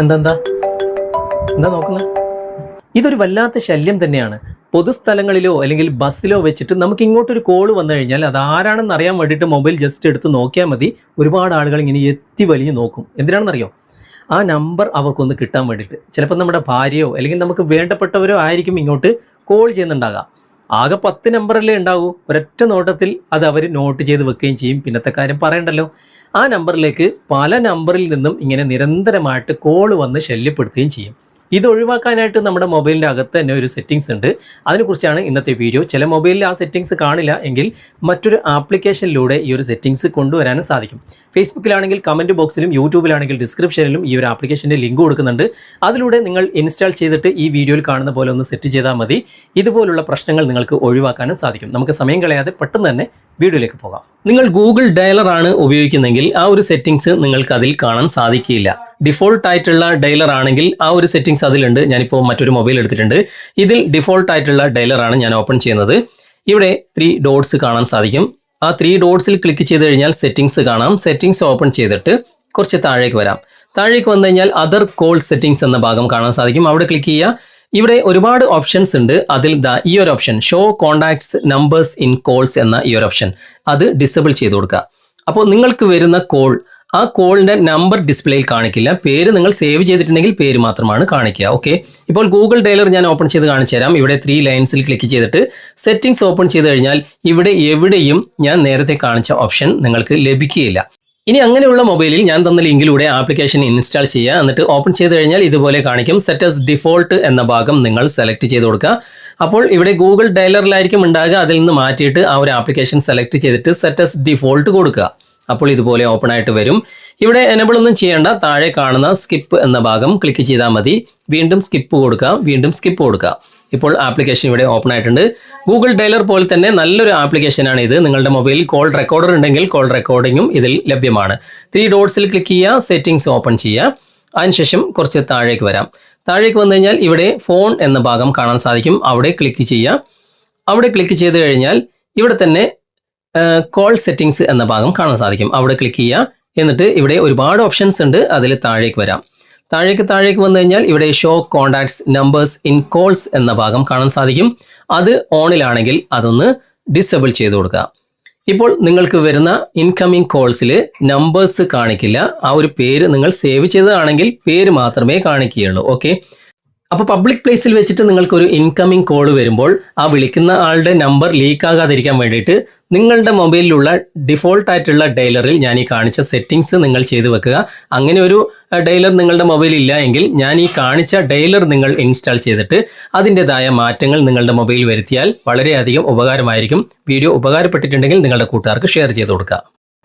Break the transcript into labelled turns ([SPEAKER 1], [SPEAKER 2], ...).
[SPEAKER 1] എന്താ? എന്താ എന്താ നോക്കുന്നത് ഇതൊരു വല്ലാത്ത ശല്യം തന്നെയാണ്. പൊതുസ്ഥലങ്ങളിലോ അല്ലെങ്കിൽ ബസ്സിലോ വെച്ചിട്ട് നമുക്ക് ഇങ്ങോട്ടൊരു കോൾ വന്നു കഴിഞ്ഞാൽ അത് ആരാണെന്ന് അറിയാൻ വേണ്ടിയിട്ട് മൊബൈൽ ജസ്റ്റ് എടുത്ത് നോക്കിയാൽ മതി. ഒരുപാട് ആളുകൾ ഇങ്ങനെ എത്തി വലിഞ്ഞ് നോക്കും. എന്തിനാണെന്നറിയോ? ആ നമ്പർ അവർക്കൊന്ന് കിട്ടാൻ വേണ്ടിയിട്ട്. ചിലപ്പോൾ നമ്മുടെ ഭാര്യയോ അല്ലെങ്കിൽ നമുക്ക് വേണ്ടപ്പെട്ടവരോ ആയിരിക്കും ഇങ്ങോട്ട് കോൾ ചെയ്യുന്നുണ്ടാകാം. ആകെ പത്ത് നമ്പറല്ലേ ഉണ്ടാവൂ? ഒരൊറ്റ നോട്ടത്തിൽ അത് അവർ നോട്ട് ചെയ്ത് വെക്കുകയും ചെയ്യും. പിന്നത്തെ കാര്യം പറയണ്ടല്ലോ. ആ നമ്പറിലേക്ക് പല നമ്പറിൽ നിന്നും ഇങ്ങനെ നിരന്തരമായിട്ട് കോൾ വന്ന് ശല്യപ്പെടുത്തുകയും ചെയ്യും. ഇത് ഒഴിവാക്കാനായിട്ട് നമ്മുടെ മൊബൈലിന്റെ അകത്ത് തന്നെ ഒരു സെറ്റിങ്സ് ഉണ്ട്. അതിനെക്കുറിച്ചാണ് ഇന്നത്തെ വീഡിയോ ചില മൊബൈലിൽ ആ സെറ്റിങ്സ് കാണില്ല എങ്കിൽ മറ്റൊരു ആപ്ലിക്കേഷനിലൂടെ ഈ ഒരു സെറ്റിങ്സ് കൊണ്ടുവരാനും സാധിക്കും. ഫേസ്ബുക്കിലാണെങ്കിൽ കമന്റ് ബോക്സിലും യൂട്യൂബിലാണെങ്കിൽ ഡിസ്ക്രിപ്ഷനിലും ഈ ഒരു ആപ്ലിക്കേഷന്റെ ലിങ്ക് കൊടുക്കുന്നുണ്ട്. അതിലൂടെ നിങ്ങൾ ഇൻസ്റ്റാൾ ചെയ്തിട്ട് ഈ വീഡിയോയിൽ കാണുന്ന പോലെ ഒന്ന് സെറ്റ് ചെയ്താൽ മതി. ഇതുപോലുള്ള പ്രശ്നങ്ങൾ നിങ്ങൾക്ക് ഒഴിവാക്കാനും സാധിക്കും. നമുക്ക് സമയം കളയാതെ പെട്ടെന്ന് തന്നെ വീഡിയോയിലേക്ക് പോകാം. നിങ്ങൾ ഗൂഗിൾ ഡയലറാണ് ഉപയോഗിക്കുന്നതെങ്കിൽ ആ ഒരു സെറ്റിങ്സ് നിങ്ങൾക്ക് അതിൽ കാണാൻ സാധിക്കില്ല. ഡിഫോൾട്ട് ആയിട്ടുള്ള ഡയലർ ആണെങ്കിൽ ആ ഒരു സെറ്റിംഗ്സ് അതിലുണ്ട്. ഞാനിപ്പോൾ മറ്റൊരു മൊബൈൽ എടുത്തിട്ടുണ്ട്. ഇതിൽ ഡിഫോൾട്ട് ആയിട്ടുള്ള ഡയലർ ആണ് ഞാൻ ഓപ്പൺ ചെയ്യുന്നത്. ഇവിടെ ത്രീ ഡോട്ട്സ് കാണാൻ സാധിക്കും. ആ ത്രീ ഡോട്ട്സിൽ ക്ലിക്ക് ചെയ്ത് കഴിഞ്ഞാൽ സെറ്റിംഗ്സ് കാണാം. സെറ്റിംഗ്സ് ഓപ്പൺ ചെയ്തിട്ട് കുറച്ച് താഴേക്ക് വരാം. താഴേക്ക് വന്നു കഴിഞ്ഞാൽ അതർ കോൾ സെറ്റിംഗ്സ് എന്ന ഭാഗം കാണാൻ സാധിക്കും. അവിടെ ക്ലിക്ക് ചെയ്യുക. ഇവിടെ ഒരുപാട് ഓപ്ഷൻസ് ഉണ്ട്. അതിൽ ദാ ഈ ഒരു option show contacts numbers in calls എന്ന ഈ ഒരു ഓപ്ഷൻ അത് ഡിസബിൾ ചെയ്ത് കൊടുക്കുക. അപ്പോൾ നിങ്ങൾക്ക് വരുന്ന കോൾ ആ കോളിന്റെ നമ്പർ ഡിസ്പ്ലേയിൽ കാണിക്കില്ല. പേര് നിങ്ങൾ സേവ് ചെയ്തിട്ടുണ്ടെങ്കിൽ പേര് മാത്രമാണ് കാണിക്കുക. ഓക്കെ ഇപ്പോൾ ഗൂഗിൾ ഡെയിലർ ഞാൻ ഓപ്പൺ ചെയ്ത് കാണിച്ചു തരാം. ഇവിടെ ത്രീ ലൈൻസിൽ ക്ലിക്ക് ചെയ്തിട്ട് സെറ്റിംഗ്സ് ഓപ്പൺ ചെയ്ത് കഴിഞ്ഞാൽ ഇവിടെ എവിടെയും ഞാൻ നേരത്തെ കാണിച്ച ഓപ്ഷൻ നിങ്ങൾക്ക് ലഭിക്കുകയില്ല. ഇനി അങ്ങനെയുള്ള മൊബൈലിൽ ഞാൻ തന്ന ലിങ്കിലൂടെ ആപ്ലിക്കേഷൻ ഇൻസ്റ്റാൾ ചെയ്യുക. എന്നിട്ട് ഓപ്പൺ ചെയ്ത് കഴിഞ്ഞാൽ ഇതുപോലെ കാണിക്കും. സെറ്റ് സെറ്റസ് ഡിഫോൾട്ട് എന്ന ഭാഗം നിങ്ങൾ സെലക്ട് ചെയ്ത് കൊടുക്കുക. അപ്പോൾ ഇവിടെ ഗൂഗിൾ ഡയലറിലായിരിക്കും ഉണ്ടാകുക. അതിൽ നിന്ന് മാറ്റിയിട്ട് ആ ഒരു ആപ്ലിക്കേഷൻ സെലക്ട് ചെയ്തിട്ട് സെറ്റ് സെറ്റസ് ഡിഫോൾട്ട് കൊടുക്കുക. അപ്പോൾ ഇതുപോലെ ഓപ്പൺ ആയിട്ട് വരും. ഇവിടെ എനബിൾ ഒന്നും ചെയ്യേണ്ട താഴെ കാണുന്ന സ്കിപ്പ് എന്ന ഭാഗം ക്ലിക്ക് ചെയ്താൽ മതി. വീണ്ടും സ്കിപ്പ് കൊടുക്കുക വീണ്ടും സ്കിപ്പ് കൊടുക്കുക ഇപ്പോൾ ആപ്ലിക്കേഷൻ ഇവിടെ ഓപ്പൺ ആയിട്ടുണ്ട്. ഗൂഗിൾ ഡയലർ പോലെ തന്നെ നല്ലൊരു ആപ്ലിക്കേഷനാണ് ഇത്. നിങ്ങളുടെ മൊബൈലിൽ കോൾ റെക്കോർഡർ ഉണ്ടെങ്കിൽ കോൾ റെക്കോർഡിങ്ങും ഇതിൽ ലഭ്യമാണ്. ത്രീ ഡോട്ട്സിൽ ക്ലിക്ക് ചെയ്യുക സെറ്റിംഗ്സ് ഓപ്പൺ ചെയ്യുക. അതിനുശേഷം കുറച്ച് താഴേക്ക് വരാം. താഴേക്ക് വന്നു കഴിഞ്ഞാൽ ഇവിടെ ഫോൺ എന്ന ഭാഗം കാണാൻ സാധിക്കും. അവിടെ ക്ലിക്ക് ചെയ്യുക. അവിടെ ക്ലിക്ക് ചെയ്ത് കഴിഞ്ഞാൽ ഇവിടെ തന്നെ കോൾ സെറ്റിംഗ്സ് എന്ന ഭാഗം കാണാൻ സാധിക്കും. അവിടെ ക്ലിക്ക് ചെയ്യുക. എന്നിട്ട് ഇവിടെ ഒരുപാട് ഓപ്ഷൻസ് ഉണ്ട്. അതിൽ താഴേക്ക് വരാം. താഴേക്ക് താഴേക്ക് വന്നു കഴിഞ്ഞാൽ ഇവിടെ show contacts numbers in calls എന്ന ഭാഗം കാണാൻ സാധിക്കും. അത് ഓണിലാണെങ്കിൽ അതൊന്ന് ഡിസേബിൾ ചെയ്ത് കൊടുക്കുക. ഇപ്പോൾ നിങ്ങൾക്ക് വരുന്ന ഇൻകമ്മിങ് കോൾസിൽ നമ്പേഴ്സ് കാണിക്കില്ല. ആ ഒരു പേര് നിങ്ങൾ സേവ് ചെയ്തതാണെങ്കിൽ പേര് മാത്രമേ കാണിക്കുകയുള്ളൂ. ഓക്കെ അപ്പോൾ പബ്ലിക് പ്ലേസിൽ വെച്ചിട്ട് നിങ്ങൾക്കൊരു ഇൻകമിംഗ് കോൾ വരുമ്പോൾ ആ വിളിക്കുന്ന ആളുടെ നമ്പർ ലീക്ക് ആകാതിരിക്കാൻ വേണ്ടിയിട്ട് നിങ്ങളുടെ മൊബൈലിലുള്ള ഡിഫോൾട്ട് ആയിട്ടുള്ള ഡയലറിൽ ഞാൻ ഈ കാണിച്ച സെറ്റിംഗ്സ് നിങ്ങൾ ചെയ്തു വെക്കുക. അങ്ങനെ ഒരു ഡയലർ നിങ്ങളുടെ മൊബൈലിൽ ഇല്ല എങ്കിൽ ഞാൻ ഈ കാണിച്ച ഡയലർ നിങ്ങൾ ഇൻസ്റ്റാൾ ചെയ്തിട്ട് അതിന്റെതായ മാറ്റങ്ങൾ നിങ്ങളുടെ മൊബൈലിൽ വരുത്തിയാൽ വളരെയധികം ഉപകാരമായിരിക്കും. വീഡിയോ ഉപകാരപ്പെട്ടിട്ടുണ്ടെങ്കിൽ നിങ്ങളുടെ കൂട്ടുകാർക്ക് ഷെയർ ചെയ്ത് കൊടുക്കുക.